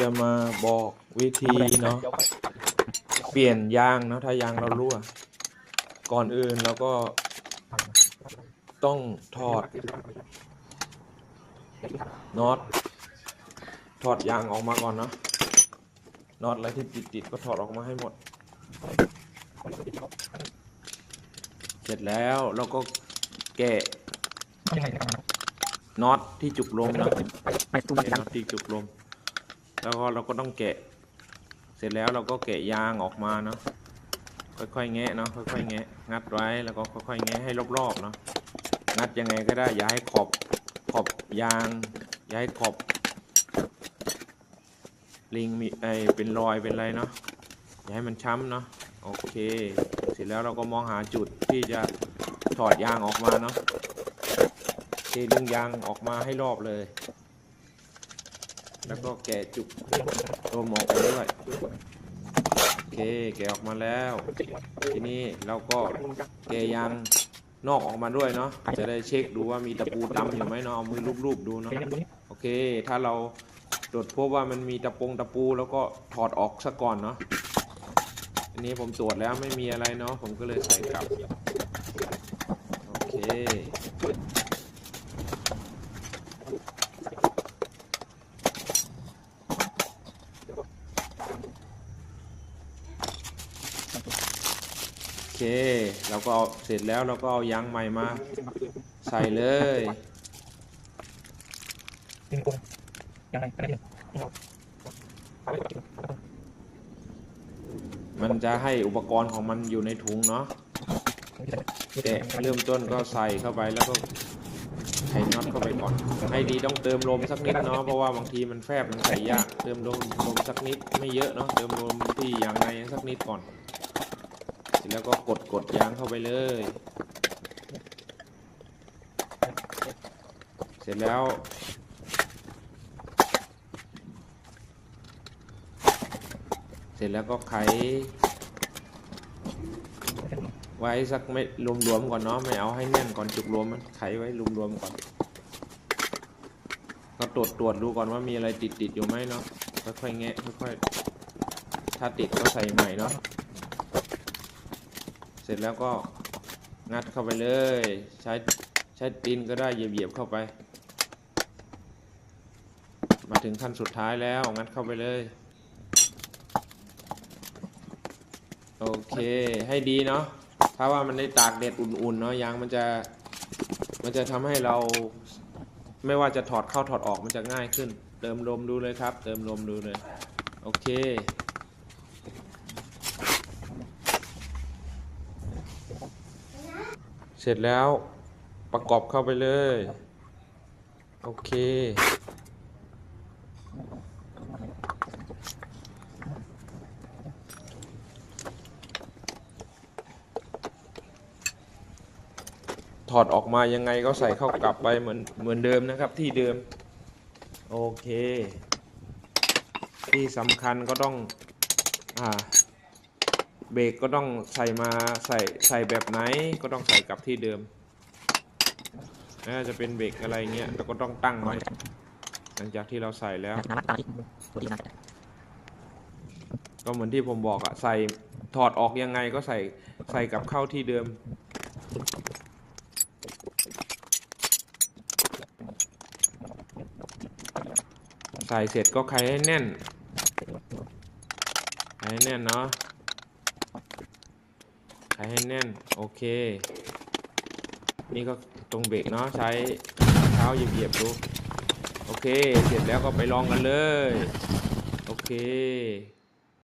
จะมาบอกวิธีเนาะเปลี่ยนยางเนาะถ้ายางเรารั่ว ก่อนอื่นเราก็ต้องถอดน็อตถอดยางออกมาก่อนเนาะน็อตอะไรที่ติดติดๆก็ถอดออกมาให้หมด เสร็จแล้วเราก็แกะน็อตที่จุกลมเนาะไปตู้แกะดังน็อตที่จุกลม แล้วก็เราก็ต้องแกะ เสร็จแล้วเราก็แกะยางออกมาเนาะค่อยๆแงะเนาะค่อยๆแงะงัดไว้แล้วก็ค่อยๆแงะให้รอบๆเนาะงัดยังไงก็ได้อย่าให้ขอบขอบยางอย่าให้ขอบลิงมีไอเป็นรอยเป็นอะไรเนาะอย่าให้มันช้ำเนาะโอเค เสร็จแล้วเราก็มองหาจุดที่จะถอดยางออกมาเนาะเทดึงยางออกมาให้รอบเลย แล้วก็แกะจุกตัวหมอกไปด้วยโอเคแกะออกมาแล้ว ทีนี้เราก็แกะยางนอกออกมาด้วยเนาะจะได้เช็คดูว่ามีตะปูดำอยู่ไหมเนาะเอามือลูบๆดูเนาะโอเค ถ้าเราตรวจพบว่ามันมีตะปงตะปูแล้วก็ถอดออกซะก่อนเนาะอันนี้ผมตรวจแล้วไม่มีอะไรเนาะผมก็เลยใส่กลับโอเค เคเราก็เอาเสร็จแล้วเราก็เอายางใหม่มา ใส่เลยดึงกลมยังไงก็ได้มันจะให้อุปกรณ์ของมันอยู่ในถุงเนาะแต่เริ่มต้นก็ใส่เข้าไปแล้วก็ไขน็อตเข้าไปก่อน ให้ดีต้องเติมลมสักนิดเนาะเพราะว่าบางทีมันแฟบมันใส่ยากเติมลมลมสักนิดไม่เยอะเนาะเติมลมที่ยางในสักนิดก่อน ร็จแล้วก็กดกดยางเข้าไปเลย เสร็จแล้ว เสร็จแล้วก็ไขไว้สักไม่รวมๆก่อนเนาะไม่เอาให้แน่นก่อนจุกรวมมันไขไว้รวมๆก่อนก็ตรวจตรวจดูก่อนว่ามีอะไรติดติดอยู่ไหมเนาะค่อยๆแงะค่อยๆถ้าติดก็ใส่ใหม่เนาะ เสร็จแล้วก็งัดเข้าไปเลย ใช้ใช้ตีนก็ได้เหยียบๆเข้าไป มาถึงขั้นสุดท้ายแล้วงัดเข้าไปเลย โอเคให้ดีเนาะถ้าว่ามันได้ตากแดดอุ่นๆเนาะยางมันจะมันจะทำให้เราไม่ว่าจะถอดเข้าถอดออกมันจะง่ายขึ้น เติมลมดูเลยครับ เติมลมดูเลย โอเค เสร็จแล้วประกอบเข้าไปเลย โอเค ถอดออกมายังไงก็ใส่เข้ากลับไปเหมือนเหมือนเดิมนะครับที่เดิม โอเค ที่สำคัญก็ต้อง อ่า เบรกก็ต้องใส่มาใส่ใส่แบบไหนก็ต้องใส่กลับที่เดิมน่าจะเป็นเบรกอะไรเงี้ยเราก็ต้องตั้งไว้หลังจากที่เราใส่แล้ว ก็เหมือนที่ผมบอกอะใส่ถอดออกยังไงก็ใส่ใส่กลับเข้าที่เดิมใส่เสร็จก็ไขให้แน่นไขให้แน่นเนาะ ใช้ให้แน่น โอเค นี่ก็ตรงเบรกเนาะใช้เท้าเหยียบๆดู โอเค เสร็จแล้วก็ไปลองกันเลย โอเค